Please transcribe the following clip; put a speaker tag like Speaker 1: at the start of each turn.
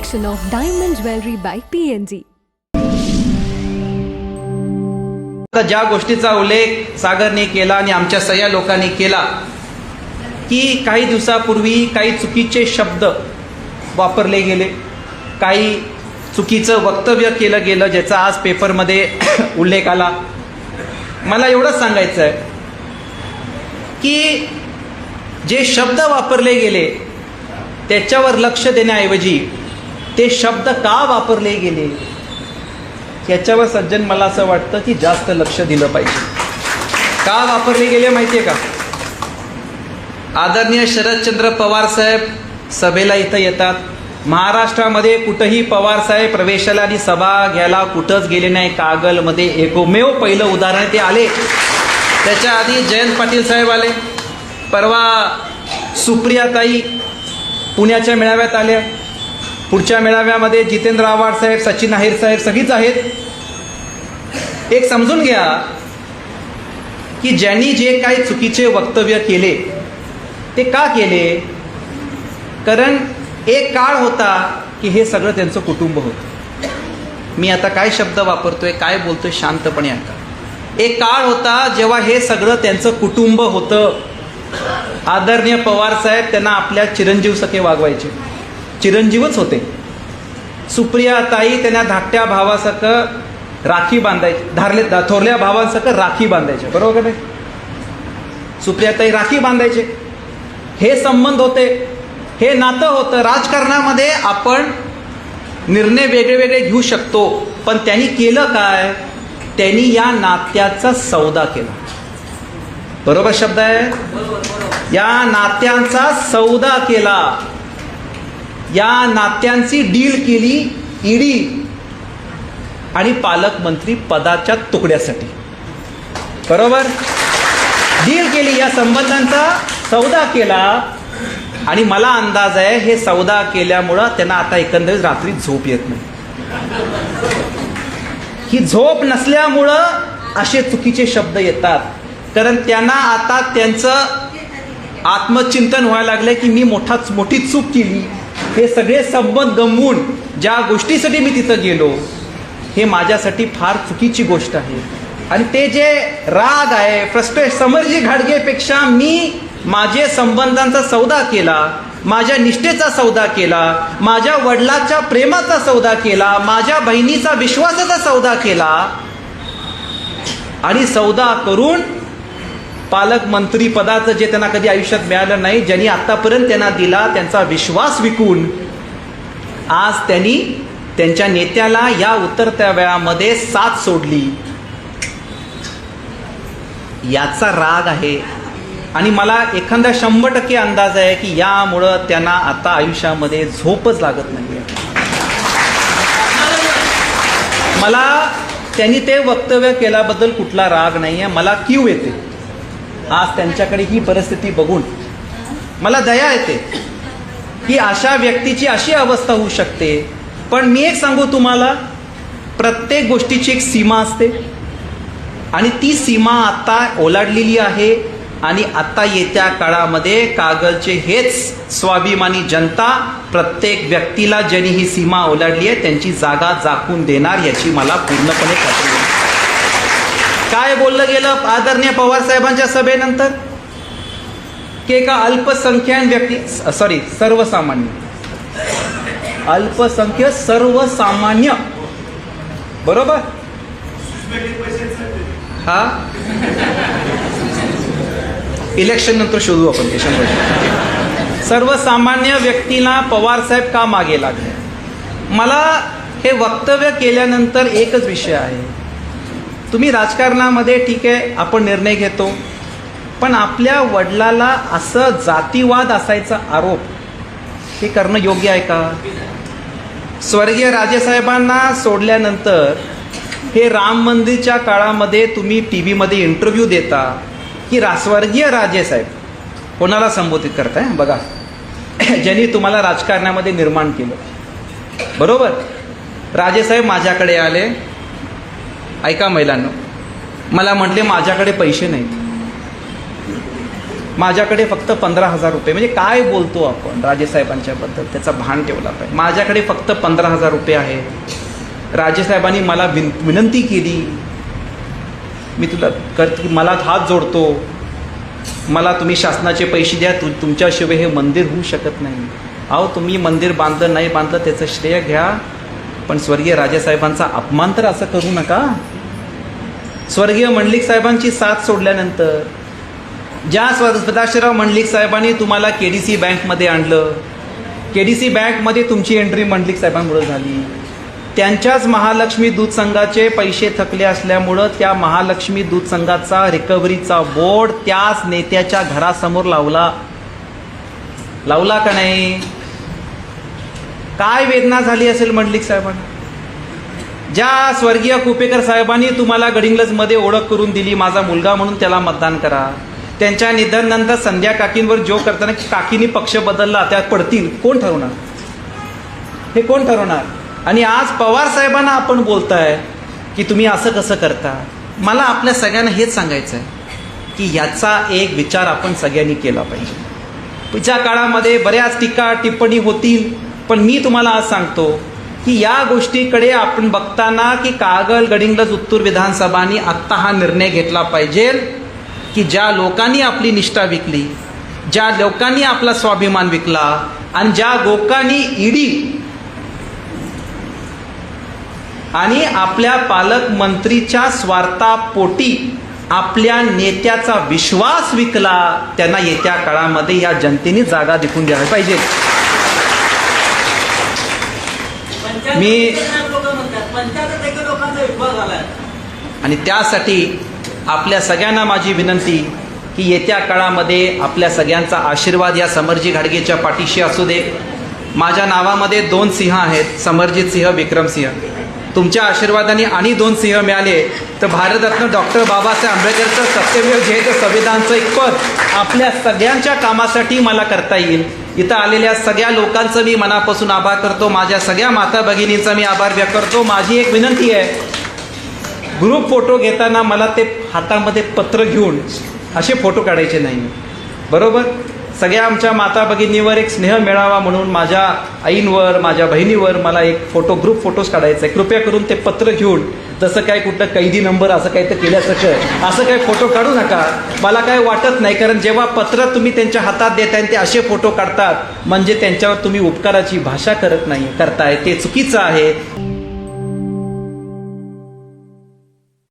Speaker 1: collection of diamond jewelry by PNG.
Speaker 2: आता ज्या गोष्टीचा उल्लेख सागरने केला आणि आमच्या सगळ्या लोकांनी केला की काही दिवसापूर्वी काही चुकीचे शब्द वापरले गेले काही चुकीचं वक्तव्य केलं गेलं ज्याचा आज पेपरमध्ये उल्लेख आला मला एवढंच सांगायचं आहे की जे शब्द वापरले गेले त्याच्यावर लक्ष देण्याऐवजी ते शब्द का वापरले गेले? याच्यावर सज्जन मला असं वाटतं की जास्त लक्ष दिलं पाहिजे. का वापरले गेले माहिती आहे का? आदरणीय शरदचंद्र पवार साहेब सभेला इथं येतात. महाराष्ट्रामध्ये कुठंही पवार साहेब प्रवेशाला आणि सभा घ्यायला कुठंच गेले नाही. कागलमध्ये एकमेव पहिलं उदाहरण ते आले. त्याच्या आधी जयंत पाटील साहेब आले. परवा सुप्रियाताई पुण्याच्या मेळाव्यात आल्या. पुढच्या मेळाव्यामध्ये जितेंद्र आव्हाड साहेब सचिन आहेर साहेब सगळीच आहेत. एक समजून घ्या की ज्यांनी जे काही चुकीचे वक्तव्य केले ते का केले? कारण एक काळ होता की हे सगळं त्यांचं कुटुंब होतं. मी आता काय शब्द वापरतोय काय बोलतोय शांतपणे ऐका. एक काळ होता जेव्हा हे सगळं त्यांचं कुटुंब होतं. आदरणीय पवार साहेब त्यांना आपल्या चिरंजीव सखे वागवायचे. चिरंजीवच होते. सुप्रिया ताई त्यांना धाकट्या भावासारखं राखी बांधायची धारले थोरल्या भावांसारखं राखी बांधायचे बरोबर का नाही? सुप्रियाताई राखी बांधायचे. हे संबंध होते हे नातं होतं राजकारणामध्ये आपण निर्णय वेगळे वेगळे घेऊ शकतो पण त्यांनी केलं काय? त्यांनी या नात्याचा सौदा केला. बरोबर शब्द आहे? या नात्यांचा सौदा केला. या नात्यांची डील केली ईडी आणि पालकमंत्री पदाच्या तुकड्यासाठी. बरोबर? डील केली या संबंधांचा सौदा केला आणि मला अंदाज आहे हे सौदा केल्यामुळं त्यांना आता एकंदरीत रात्री झोप येत नाही. ही झोप नसल्यामुळं असे चुकीचे शब्द येतात. कारण त्यांना आता त्यांचं आत्मचिंतन व्हायला लागलं की मी मोठाच मोठी चूक केली. हे सगळे संबंध गमवून ज्या गोष्टीसाठी मी तिथं गेलो हे माझ्यासाठी फार चुकीची गोष्ट आहे. आणि ते जे राग आहे फ्रस्ट्रेट समरजी घाडगेपेक्षा मी माझे संबंधांचा सौदा केला माझ्या निष्ठेचा सौदा केला माझ्या वडिलाच्या प्रेमाचा सौदा केला माझ्या बहिणीचा विश्वासाचा सौदा केला आणि सौदा करून पालकमंत्री पदाचं जे त्यांना कधी आयुष्यात मिळालं नाही ज्यांनी आतापर्यंत त्यांना दिला त्यांचा विश्वास विकून आज त्यांनी त्यांच्या नेत्याला या उतरत्या वेळामध्ये साथ सोडली. याचा राग आहे. आणि मला एखादा शंभर टक्के अंदाज आहे की यामुळं त्यांना आता आयुष्यामध्ये झोपच लागत नाही मला त्यांनी ते वक्तव्य केल्याबद्दल कुठला राग नाही आहे मला क्यू येते. आज त्यांच्याकडे ही परिस्थिती बघून मला दया येते की अशा व्यक्तीची अशी अवस्था होऊ शकते. पण मी एक सांगू तुम्हाला प्रत्येक गोष्टीची एक सीमा असते. आणि ती सीमा आता ओलांडलेली आहे आणि आता येत्या काळामध्ये कागलचे हेच स्वाभिमानी जनता प्रत्येक व्यक्तीला ज्यांनी ही सीमा ओलांडली आहे त्यांची जागा जाखून देणार याची मला पूर्णपणे खात्री काय बोललं गेलं आदरणीय पवार साहेबांच्या सभेनंतर? की एका अल्पसंख्यान व्यक्ती सॉरी सर्वसामान्य. अल्पसंख्य सर्वसामान्य. बरोबर? हा? इलेक्शन नंतर शोधू आपण ते शंभर सर्वसामान्य व्यक्तीला पवार साहेब का मागे लागले? मला हे वक्तव्य केल्यानंतर एकच विषय आहे. तुम्ही राजकारणामध्ये ठीक आहे आपण निर्णय घेतो. पण आपल्या वडिलाला असं जातीवाद असायचा आरोप हे करणं योग्य आहे का? स्वर्गीय राजेसाहेबांना सोडल्यानंतर हे राम मंदिरच्या काळामध्ये तुम्ही टी व्हीमध्ये इंटरव्ह्यू देता की रा स्वर्गीय राजेसाहेब कोणाला संबोधित करताय? बघा ज्यांनी तुम्हाला राजकारणामध्ये निर्माण केलं. बरोबर? राजेसाहेब माझ्याकडे आले. ऐका महिलांनो मला म्हटले माझ्याकडे पैसे नाहीत. माझ्याकडे फक्त पंधरा हजार रुपये म्हणजे काय बोलतो आपण राजेसाहेबांच्याबद्दल त्याचा भान ठेवला पाहिजे. माझ्याकडे फक्त पंधरा हजार रुपये आहे. राजेसाहेबांनी मला विन विनंती केली. मी तुला कर मला हात जोडतो. मला तुम्ही शासनाचे पैसे द्या तु तुमच्याशिवाय हे मंदिर होऊ शकत नाही. अहो तुम्ही मंदिर बांधलं नाही बांधलं त्याचं श्रेय घ्या. पण स्वर्गीय राजेसाहेबांचा अपमान तर असं करू नका. स्वर्गीय मंडलिक साहेबांची साथ सोडल्यानंतर ज्या स्व सदाशिवराव मंडलिक साहेबांनी तुम्हाला के डी सी बँकमध्ये आणलं के डी सी बँकमध्ये तुमची एंट्री मंडलिक साहेबांमुळे झाली. त्यांच्याच महालक्ष्मी दूध संघाचे पैसे थकले असल्यामुळं त्या महालक्ष्मी दूध संघाचा रिकव्हरीचा बोर्ड त्याच नेत्याच्या घरासमोर लावला. लावला का नाही? काय वेदना झाली असेल मंडलिक साहेबांना? ज्या स्वर्गीय कुपेकर साहेबांनी तुम्हाला गडिंग्लजमध्ये ओळख करून दिली माझा मुलगा म्हणून त्याला मतदान करा. त्यांच्या निधनानंतर संध्या काकींवर जो करताना काकीनी पक्ष बदलला त्यात पडतील. कोण ठरवणार? हे कोण ठरवणार? आणि आज पवार साहेबांना आपण बोलताय की तुम्ही असं कसं करता? मला आपल्या सगळ्यांना हेच सांगायचं आहे की याचा एक विचार आपण सगळ्यांनी केला पाहिजे. पुढच्या काळामध्ये बऱ्याच टीका टिप्पणी होतील. पण मी तुम्हाला आज सांगतो की या गोष्टीकडे आपण बघताना की कागल गडिंगलज उत्तूर विधानसभानी आत्ता हा निर्णय घेतला पाहिजे की ज्या लोकांनी आपली निष्ठा विकली ज्या लोकांनी आपला स्वाभिमान विकला आणि ज्या लोकांनी ईडी आणि आपल्या पालकमंत्रीच्या स्वार्थापोटी आपल्या नेत्याचा विश्वास विकला त्यांना येत्या काळामध्ये या जनतेने जागा दिखून द्यायला पाहिजे. मी- आणि त्यासाठी आपल्या सगळ्यांना माझी विनंती की येत्या काळामध्ये आपल्या सगळ्यांचा आशीर्वाद या समरजी घाडगेच्या पाठीशी असू दे. माझ्या नावामध्ये दोन सिंह आहेत समरजित सिंह विक्रम सिंह. तुमच्या आशीर्वादाने आणि दोन सिंह मिळाले. तर भारतरत्न डॉक्टर बाबासाहेब आंबेडकरचं सत्यमेव जयत संविधानचं एक पद आपल्या सगळ्यांच्या कामासाठी मला करता येईल. इथं आलेल्या सगळ्या लोकांचं मी मनापासून आभार करतो. माझ्या सगळ्या माता भगिनींचा मी आभार व्यक्त करतो. माझी एक विनंती आहे ग्रुप फोटो घेताना मला ते हातामध्ये पत्र घेऊन असे फोटो काढायचे नाही बरोबर? सगळ्या आमच्या माता भगिनीवर एक स्नेह मिळावा म्हणून माझ्या आईंवर माझ्या बहिणीवर मला एक फोटो ग्रुप फोटोज काढायचा. आहे कृपया करून ते पत्र घेऊन जसं काय कुठलं कैदी नंबर असं काही तर केल्यासारखं असं काही फोटो काढू नका. मला काय वाटत नाही कारण जेव्हा पत्र तुम्ही त्यांच्या हातात देताय आणि ते असे फोटो काढतात म्हणजे त्यांच्यावर तुम्ही उपकाराची भाषा करत नाही करताय. ते चुकीचं आहे.